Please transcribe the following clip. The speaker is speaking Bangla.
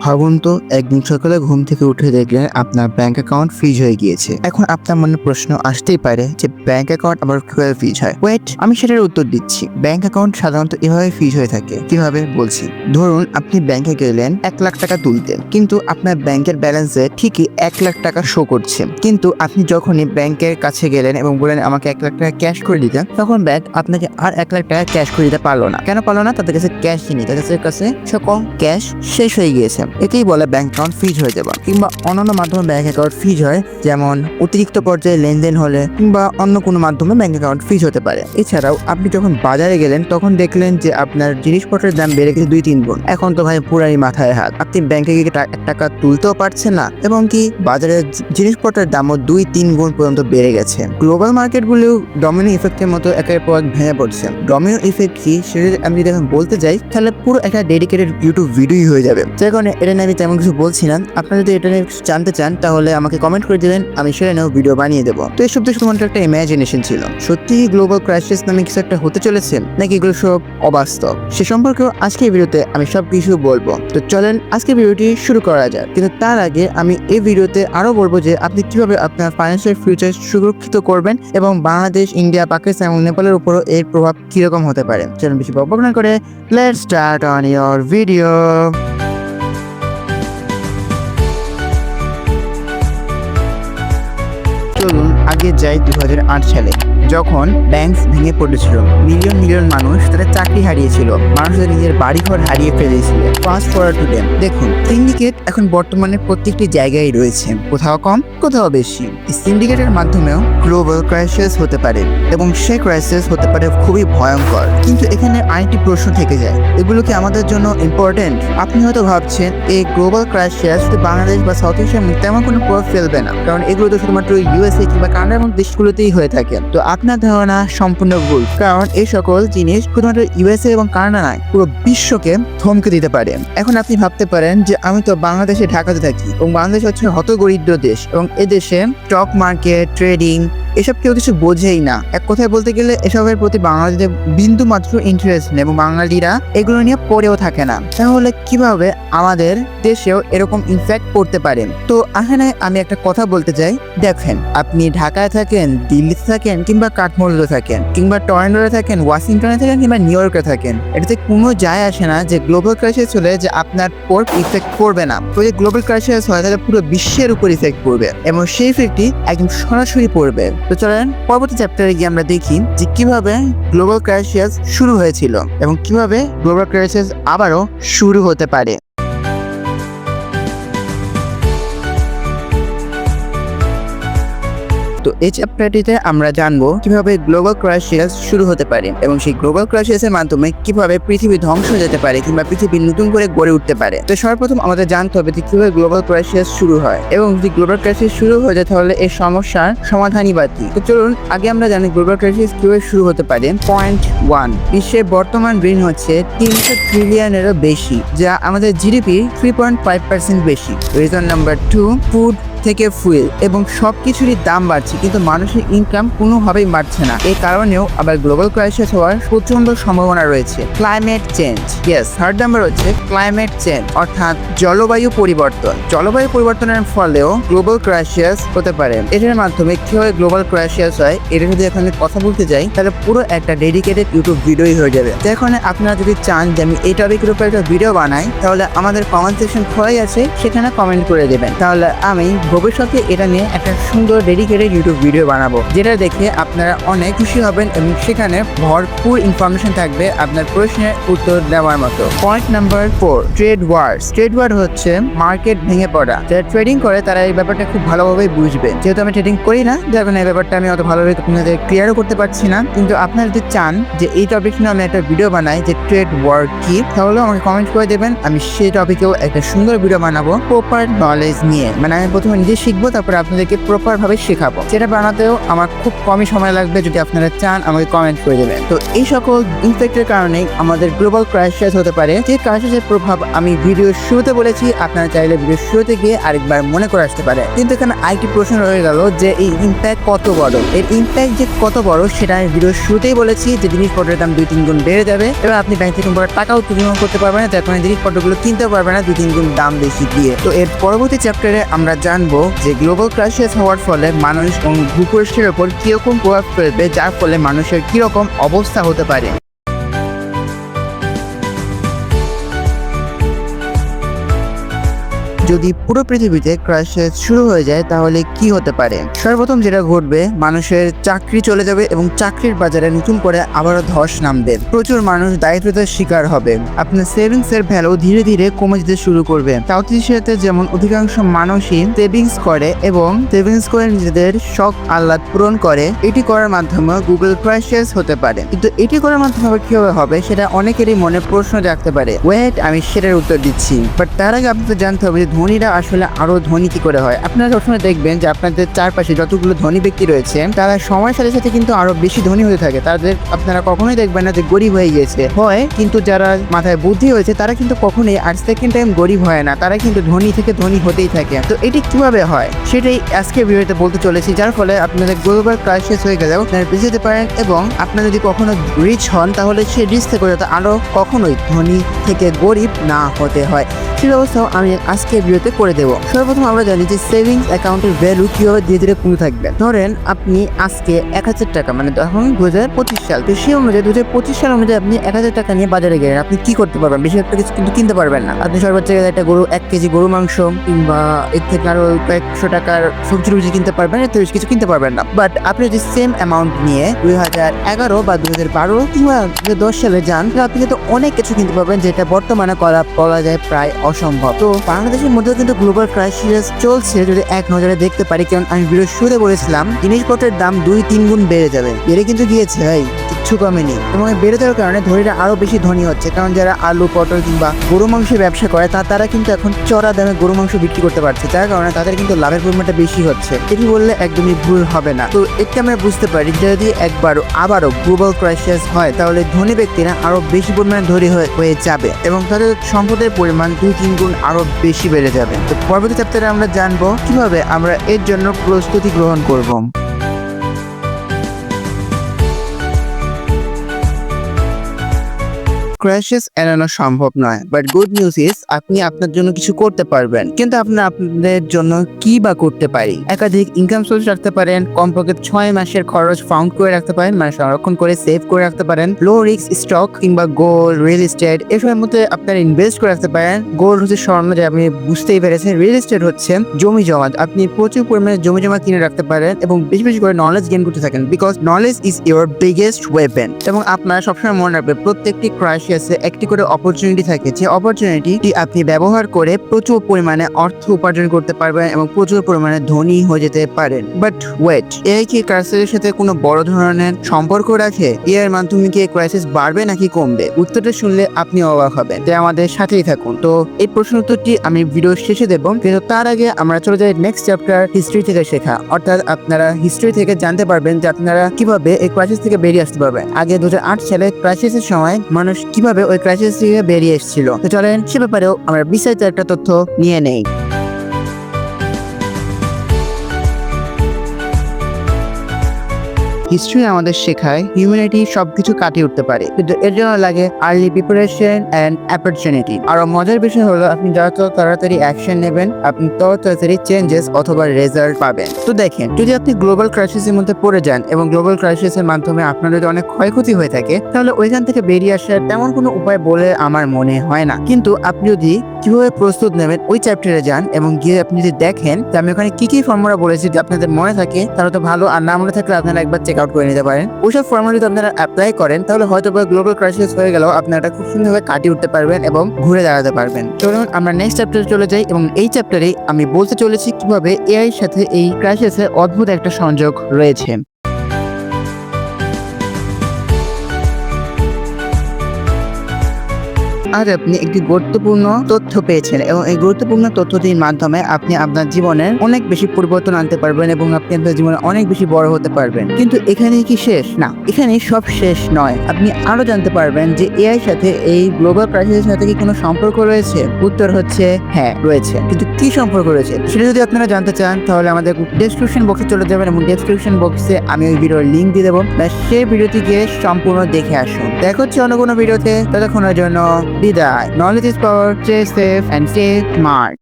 ভাবুন তো, একদিন সকালে ঘুম থেকে উঠে দেখলেন আপনার ব্যাংক অ্যাকাউন্ট ফ্রিজ হয়ে গিয়েছে। এখন আপনার মনে প্রশ্ন আসতেই পারে যে ব্যাংক অ্যাকাউন্ট আবার কীভাবে ফ্রিজ হয়? ওয়েট আমি সেটার উত্তর দিচ্ছি। ব্যাংক অ্যাকাউন্ট সাধারণত এভাবে ফ্রিজ হয়ে থাকে। কীভাবে? বলছি। ধরুন, আপনি ব্যাংকে গেলেন, এক লাখ টাকা তুলতে কিন্তু আপনার ব্যাংকের ব্যালেন্সে ঠিকই এক লাখ টাকা শো করছে। কিন্তু আপনি যখনই ব্যাংকের কাছে গেলেন এবং বললেন, আমাকে এক লাখ টাকা ক্যাশ করে দিতে, তখন ব্যাংক আপনাকে আর এক লাখ টাকা ক্যাশ করে দিতে পারল না। কেন পারল না? তাদের কাছে ক্যাশ নেই। তাদের কাছে- কাছে সকল ক্যাশ শেষ হয়ে গিয়েছে। একেই বলে ব্যাংক অ্যাকাউন্ট ফ্রিজ হয়ে যাওয়া কিংবা অন্যান্য মাধ্যমে ব্যাংক অ্যাকাউন্ট ফ্রিজ হয়, যেমন অতিরিক্ত পর্যায়ে লেনদেন হলে কিংবা অন্য কোনো মাধ্যমে ব্যাংক অ্যাকাউন্ট ফ্রিজ হতে পারে। এছাড়াও আপনি যখন বাজারে গেলেন, তখন দেখলেন যে আপনার জিনিসপত্রের দাম বেড়ে গেছে দুই তিন গুণ। এখন তো ভাই পুরাই মাথায় হাত। আপনি ব্যাংকে গিয়ে টাকা তুলতেও পারছেন না এবং কি বাজারের জিনিসপত্রের দামও দুই তিন গুণ পর্যন্ত বেড়ে গেছে। গ্লোবাল মার্কেটগুলোও ডমিনো ইফেক্টের মতো একের পর এক ভেঙে পড়ছে। ডমিনো ইফেক্ট কি সেটা আমি যদি বলতে যাই, তাহলে পুরো একটা ডেডিকেটেড ইউটিউব ভিডিওই হয়ে যাবে। যার কারণে এটা নিয়ে আমি তেমন কিছু বলছি না। আপনারা যদি এটা নিয়ে কিছু জানতে চান, তাহলে আমাকে কমেন্ট করে দিবেন, আমি সেটা নিয়েও ভিডিও বানিয়ে দেবো। তো এসব তো শুধুমাত্র একটা ইমাজিনেশন ছিল। সত্যি গ্লোবাল ক্রাইসিস নামে কিছু একটা হতে চলেছে? নাকি এগুলো সব অবাস্তব? সে সম্পর্কেও আজকের ভিডিওতে আমি সব কিছু বলব। তো চলেন, আজকের ভিডিওটি শুরু করা যাক। কিন্তু তার আগে আমি এই ভিডিওতে আরও বলব যে, আপনি কীভাবে আপনার ফাইন্যান্সিয়াল ফিউচার সুরক্ষিত করবেন এবং বাংলাদেশ, ইন্ডিয়া, পাকিস্তান এবং নেপালের উপরও এর প্রভাব কীরকম হতে পারে? চলুন বেশি বকবক না করে let's start on your video চলুন আগে যাই দু হাজার আট সালে। যখন ব্যাংক ভেঙে পড়েছিল মিলিয়ন মিলিয়ন মানুষ তাদের চাকরি হারিয়েছিল। মানুষ তাদের নিজের বাড়িঘর হারিয়ে ফেলেছিল। ফাস্ট ফরওয়ার্ড টু ডেম দেখুন সিন্ডিকেট এখন বর্তমানে প্রত্যেকটি জায়গায় রয়েছে। কোথাও কম, কোথাও বেশি। সিন্ডিকেটের মাধ্যমেও গ্লোবাল ক্রাইসিস হতে পারে এবং সে ক্রাইসিস হতে পারে খুবই ভয়ঙ্কর। কিন্তু এখানে আরেকটি প্রশ্ন থেকে যায়। এগুলো কি আমাদের জন্য ইম্পর্টেন্ট আপনি হয়তো ভাবছেন, এই গ্লোবাল ক্রাইসিস বাংলাদেশ বা সাউথ এশিয়ার তেমন কোনো প্রভাব ফেলবে না। কারণ এগুলো তো শুধুমাত্র ইউএসএ কিংবা কানাডার মতো দেশগুলোতেই হয়ে থাকে। তো আপনার ধারণা সম্পূর্ণ ভুল। কারণ এই সকল জিনিস শুধুমাত্র ইউএসএ এবং কানাডা নয়, পুরো বিশ্বকে থমকে দিতে পারে। এখন আপনি ভাবতে পারেন যে, আমি তো বাংলাদেশে ঢাকাতে থাকি এবং বাংলাদেশ হচ্ছে হতগরিদ্র দেশ এবং এদেশে স্টক মার্কেট ট্রেডিং এসব কেউ কিছু বোঝেই না। এক কথায় বলতে গেলে, এসবের প্রতি বাঙালিদের বিন্দু মাত্র ইন্টারেস্ট নেই এবং বাঙালিরা এগুলো নিয়ে পড়েও থাকে না। তাহলে কীভাবে আমাদের দেশেও এরকম ইনফ্যাক্ট পড়তে পারে? তো এখানে আমি একটা কথা বলতে চাই। দেখেন, আপনি ঢাকায় থাকেন, দিল্লিতে থাকেন কিংবা কাঠমান্ডুতে থাকেন, কিংবা টরেন্ডোতে থাকেন, ওয়াশিংটনে থাকেন কিংবা নিউ ইয়র্কে থাকেন, এটাতে কোনো যায় আসে না যে গ্লোবাল ক্রাইসিস হলে যে আপনার পর ইফেক্ট পড়বে না। তো যে গ্লোবাল ক্রাইসিস হয়, তাহলে পুরো বিশ্বের উপর ইফেক্ট পড়বে এবং সেই ইফেক্টটি একদম সরাসরি পড়বে। তো চলেন পরবর্তী চ্যাপ্টারে গিয়ে আমরা দেখি যে কীভাবে গ্লোবাল ক্রাইসিস শুরু হয়েছিল এবং কীভাবে গ্লোবাল ক্রাইসিস আবারও শুরু হতে পারে। তো এই চ্যাপ্টারটিতে আমরা জানব কীভাবে গ্লোবাল ক্রাইসিস শুরু হতে পারে এবং সেই গ্লোবাল ক্রাইসিসের মাধ্যমে কীভাবে পৃথিবী ধ্বংস হয়ে যেতে পারে কিংবা পৃথিবী নতুন করে গড়ে উঠতে পারে। তো সর্বপ্রথম আমাদের জানতে হবে যে কীভাবে গ্লোবাল ক্রাইসিস শুরু হয় এবং যদি গ্লোবাল ক্রাইসিস শুরু হয়ে যায় তাহলে এই সমস্যার সমাধানই বা কি? তো চলুন, আগে আমরা জানি গ্লোবাল ক্রাইসিস কীভাবে শুরু হতে পারে। পয়েন্ট ওয়ান বিশ্বের বর্তমান ঋণ হচ্ছে তিনশো ট্রিলিয়নেরও বেশি, যা আমাদের GDP three point five percent বেশি। রিজন নাম্বার টু ফুড থেকে ফুয়েল এবং সব কিছুরই দাম বাড়ছে, কিন্তু মানুষের ইনকাম কোনোভাবেই বাড়ছে না। এই কারণেও আবার গ্লোবাল ক্রাইসিস হওয়ার প্রচণ্ড সম্ভাবনা রয়েছে। Climate change yes third number হচ্ছে ক্লাইমেট চেঞ্জ অর্থাৎ জলবায়ু পরিবর্তন। জলবায়ু পরিবর্তনের ফলেও গ্লোবাল ক্রাইসিস হতে পারে। এটার মাধ্যমে কীভাবে গ্লোবাল ক্রাইসিস হয়? এটা যদি এখানে কথা বলতে যাই, তাহলে পুরো একটা ডেডিকেটেড ইউটিউব ভিডিওই হয়ে যাবে। তো এখন আপনারা যদি চান যে আমি এই টপিকের উপর একটা ভিডিও বানাই, তাহলে আমাদের কমেন্ট সেকশন খোলাই আছে, সেখানে কমেন্ট করে দেবেন। তাহলে আমি ভবিষ্যতে এটা নিয়ে একটা সুন্দর ডেডিকেটেড ইউটিউব ভিডিও বানাবো, যেটা দেখে আপনারা অনেক খুশি হবেন এবং সেখানে ভরপুর ইনফরমেশন থাকবে আপনার প্রশ্নের উত্তর দেওয়ার মতো। Point number four trade war trade war হচ্ছে মার্কেট ভেঙে পড়া। যারা ট্রেডিং করে, তারা এই ব্যাপারটা খুব ভালোভাবে বুঝবে। যেহেতু আমি ট্রেডিং করি না, যার কারণে এই ব্যাপারটা আমি অত ভালোভাবে আপনাদের ক্লিয়ারও করতে পারছি না। কিন্তু আপনারা যদি চান যে এই টপিক নিয়ে আমি একটা ভিডিও বানাই যে ট্রেড ওয়ার কি, তাহলে আমাকে কমেন্ট করে দেবেন। আমি সেই টপিকেও একটা সুন্দর ভিডিও বানাবো। প্রপার নলেজ নিয়ে। মানে আমি প্রথমে নিজে শিখব, তারপর আপনাদেরকে প্রপার ভাবে শেখাবো। সেটা বানাতেও আমার খুব কমই সময় লাগবে, যদি আপনারা চান, আমাকে কমেন্ট করে দেবেন। তো এই সকল ইনফেক্টের কারণে আমাদের গ্লোবাল ক্রাইসিস হতে পারে। যে ক্রাইসিসের প্রভাব আমি ভিডিও শুরুতে বলেছি, আপনারা চাইলে ভিডিও শুরুতে গিয়ে আরেকবার মনে করে আসতে পারে কিন্তু এখানে আরেকটি প্রশ্ন রয়ে গেল যে, এই ইম্প্যাক্ট কত বড়? এর ইম্প্যাক্ট যে কত বড়, সেটা আমি ভিডিও শুরুতেই বলেছি যে, জিনিসপত্রের দাম দুই তিন গুণ বেড়ে যাবে। এবং আপনি ব্যাংক থেকে কোনো টাকাও তুলনা করতে পারবেন না, যার কারণে জিনিসপত্রগুলো কিনতে পারবে না, দুই তিন গুণ দাম বেশি দিয়ে। তো এর পরবর্তী চ্যাপ্টারে আমরা জানব যে গ্লোবাল ক্রাইসিস হওয়ার ফলে মানুষ এবং ভূপৃষ্ঠের ওপর কীরকম প্রভাব ফেলবে, যার ফলে মানুষের কীরকম অবস্থা হতে পারে। যদি পুরো পৃথিবীতে ক্রাইসিস শুরু হয়ে যায়, তাহলে কি হতে পারে? সর্বপ্রথম যেটা ঘটবে, মানুষের চাকরি চলে যাবে এবং চাকরির বাজারে নতুন করে আবারও ধস নামবে। প্রচুর মানুষ দায়িত্বতার শিকার হবে। আপনার সেভিংস এর ভ্যালু ধীরে ধীরে কমে যেতে শুরু করবে। সাউথ যেমন অধিকাংশ মানুষই সেভিংস করে এবং সেভিংস করে নিজেদের শখ আহ্লাদ পূরণ করে, এটি করার মাধ্যমে গুগল ক্রাইসিস হতে পারে। কিন্তু এটি করার মাধ্যমে কীভাবে হবে, সেটা অনেকেরই মনে প্রশ্ন জাগতে পারে। ওয়েট আমি সেটার উত্তর দিচ্ছি। বাট তার আগে আপনাদের জানতে হবে যে ধনীরা আসলে আরও ধনী কি করে হয়? আপনারা সবসময় দেখবেন যে আপনাদের চারপাশে যতগুলো ধনী ব্যক্তি রয়েছে, তারা সময়ের সাথে সাথে কিন্তু আরও বেশি ধনী হতে থাকে। তাদের আপনারা কখনোই দেখবেন না যে গরিব হয়ে গিয়েছে। হয় কিন্তু যারা মাথায় বুদ্ধি হয়েছে, তারা কিন্তু কখনোই আর সেকেন্ড টাইম গরিব হয় না। তারা কিন্তু ধনী থেকে ধনী হতেই থাকে। তো এটি কীভাবে হয়? সেটাই আজকে ভিডিওতে বলতে চলেছি। যার ফলে আপনাদের গ্লোবাল ক্রাইসিস হয়ে গেলেও আপনারা পারেন এবং আপনারা যদি কখনো রিচ হন, তাহলে সেই রিচ থেকে যাতে আরও কখনোই ধনী থেকে গরিব না হতে হয়। সেই ব্যবস্থাও আমি আজকে ভিডিওতে করে দেবো। সর্বপ্রথম আমরা জানি যে সেভিংস অ্যাকাউন্টের ভ্যালু কীভাবে ধীরে ধীরে কমে থাকবে। ধরেন আপনি আজকে এক হাজার টাকা মানে তখন দু হাজার পঁচিশ সাল, তো সেই অনুযায়ী দু হাজার পঁচিশ সাল অনুযায়ী আপনি এক হাজার টাকা নিয়ে বাজারে গেলেন। আপনি কি করতে পারবেন? বেশি একটা কিছু কিন্তু কিনতে পারবেন না। আপনি সর্বোচ্চ একটা গরু, এক কেজি গরু মাংস কিংবা এর থেকে আরও কয়েকশো টাকার সবজি টবজি কিনতে পারবেন, এর বেশি কিছু কিনতে পারবেন না। বাট আপনি যদি সেম অ্যামাউন্ট নিয়ে দুই হাজার এগারো বা দুই হাজার বারো কিংবা হাজার দশ সালে যান, তাহলে আপনি কিন্তু অনেক কিছু কিনতে পারবেন, যেটা বর্তমানে করা, বলা যায় প্রায় অসম্ভব। তো বাংলাদেশের মধ্যেও কিন্তু গ্লোবাল ক্রাইসিস চলছে যদি এক নজরে দেখতে পারি, কারণ আমি ভিডিও শুরু বলেছিলাম, জিনিসপত্রের দাম দুই তিন গুণ বেড়ে যাবে। বেড়ে কিন্তু গিয়েছে, ভাই। কিচ্ছু কমেনি এবং বেড়ে যাওয়ার কারণে ধনীরা আরও বেশি ধনী হচ্ছে। কারণ যারা আলু, পটল কিংবা গরু মাংসের ব্যবসা করে, তা তারা কিন্তু এখন চড়া দামে গরু মাংস বিক্রি করতে পারছে। যার কারণে তাদের কিন্তু লাভের পরিমাণটা বেশি হচ্ছে। এটি বললে একদমই ভুল হবে না। তো এতে আমরা বুঝতে পারি, যদি একবারও, আবারও গ্লোবাল ক্রাইসিস হয়, তাহলে ধনী ব্যক্তিরা আরও বেশি পরিমাণে ধনী হয়ে- যাবে এবং তাদের সম্পদের পরিমাণ দুই তিন গুণ আরও বেশি বেড়ে যাবে। তো পরবর্তী চ্যাপ্টারে আমরা জানব কীভাবে আমরা এর জন্য প্রস্তুতি গ্রহণ করব। ক্র্যাশেস এড়ানো সম্ভব নয়। বাট গুড নিউজ ইজ আপনি আপনার জন্য কিছু করতে পারবেন। কিন্তু আপনি আপনাদের জন্য কি বা করতে পারি? একাধিক ইনকাম সোর্স রাখতে পারেন, কমপক্ষে ছয় মাসের খরচ ফাউন্ড করে রাখতে পারেন মানে সংরক্ষণ করে সেভ করে রাখতে পারেন। লো রিস্ক স্টক কিংবা গোল্ড রিয়েল এস্টেট এসবের মধ্যে আপনারা ইনভেস্ট করে রাখতে পারেন। গোল্ড হচ্ছে স্বর্ণ, যে আপনি বুঝতেই পেরেছেন। রিয়েল এস্টেট হচ্ছে জমি জমা, আপনি প্রচুর পরিমাণে জমি জমা কিনে রাখতে পারেন এবং বেশি বেশি করে নলেজ গেইন করতে থাকেন। Because knowledge is your biggest weapon এবং আপনারা সবসময় মনে রাখবেন প্রত্যেকটি ক্রাইসিসে একটি করে অপরচুনিটি থাকে, যে অপরচুনিটি আপনি ব্যবহার করে প্রচুর পরিমাণে অর্থ উপার্জন করতে পারবেন এবং প্রচুর পরিমাণে ধনী হয়ে যেতে পারেন। বাট ওয়েট এআই কি ক্রাইসিসের সাথে কোনো বড় ধরনের সম্পর্ক রাখে? এর মাধ্যমে কি ক্রাইসিস বাড়বে নাকি কমবে? উত্তরটা শুনলে আপনি অবাক হবেন। যে আমাদের সাথেই থাকুন। তো এই প্রশ্ন উত্তরটি আমি ভিডিও শেষে দেব, কিন্তু তার আগে আমরা চলে যাই নেক্সট চ্যাপ্টার হিস্ট্রি থেকে শেখা। অর্থাৎ আপনারা হিস্ট্রি থেকে জানতে পারবেন যে আপনারা কীভাবে এই ক্রাইসিস থেকে বেরিয়ে আসতে পারবেন। আগে দু হাজার আট সালে ক্রাইসিসের সময় মানুষ কীভাবে ওই ক্রাইসিস থেকে বেরিয়ে এসেছিল? তো চলেন সে ব্যাপারেও আমরা বিস্তারিত একটা তথ্য নিয়ে নেই। হিস্ট্রি আমাদের শেখায় হিউম্যানিটি সবকিছু কাটিয়ে উঠতে পারে। কিন্তু এর জন্য লাগে আর্লি প্রিপারেশন অ্যান্ড অপরচুনিটি আর মজার বিষয় হলো, আপনি যত তাড়াতাড়ি অ্যাকশন নেবেন, আপনি তত তাড়াতাড়ি চেঞ্জেস অথবা রেজাল্ট পাবেন। তো দেখেন, যদি আপনি গ্লোবাল ক্রাইসিসের মধ্যে পড়ে যান এবং গ্লোবাল ক্রাইসিসের মাধ্যমে আপনার যদি অনেক ক্ষয়ক্ষতি হয়ে থাকে, তাহলে ওইখান থেকে বেরিয়ে আসার তেমন কোনো উপায় বলে আমার মনে হয় না। কিন্তু আপনি যদি কীভাবে প্রস্তুত নেবেন ওই চ্যাপ্টারে যান এবং গিয়ে আপনি যদি দেখেন যে আমি ওখানে কি কি ফর্মুলা বলেছি যদি আপনাদের মনে থাকে, তাহলে তো ভালো। আর না মনে থাকলে আপনারা একবার চেক আউট করে নিতে পারেন। ওইসব ফর্মাল যদি আপনারা অ্যাপ্লাই করেন, তাহলে হয়তো বা গ্লোবাল ক্রাইসিস হয়ে গেলেও আপনারা খুব সুন্দরভাবে কাটিয়ে উঠতে পারবেন এবং ঘুরে দাঁড়াতে পারবেন। চলুন আমরা নেক্সট চ্যাপ্টারে চলে যাই এবং এই চ্যাপ্টারে আমি বলতে চলেছি কীভাবে এআই এর সাথে এই ক্রাইসিসের অদ্ভুত একটা সংযোগ রয়েছে। আজ আপনি একটি গুরুত্বপূর্ণ তথ্য পেয়েছেন এবং এই গুরুত্বপূর্ণ তথ্যটির মাধ্যমে আপনি আপনার জীবনের অনেক বেশি পরিবর্তন আনতে পারবেন এবং আপনি আপনার জীবনে অনেক বেশি বড় হতে পারবেন। কিন্তু এখানে কি শেষ? না, এখানে সব শেষ নয়। আপনি আরও জানতে পারবেন যে এআই সাথে এই গ্লোবাল ক্রাইসিসের সাথে কি কোনো সম্পর্ক রয়েছে? উত্তর হচ্ছে হ্যাঁ রয়েছে। কিন্তু কি সম্পর্ক রয়েছে? সেটা যদি আপনারা জানতে চান, তাহলে আমাদের ডেসক্রিপশন বক্সে চলে যাবেন এবং ডেসক্রিপশন বক্সে আমি ওই ভিডিওর লিঙ্ক দিয়ে দেবো। সেই ভিডিওটি গিয়ে সম্পূর্ণ দেখে আসুন। দেখা হচ্ছে অন্য কোনো ভিডিওতে। ততক্ষণের জন্য DIDA. Knowledge is power. Stay safe and stay smart.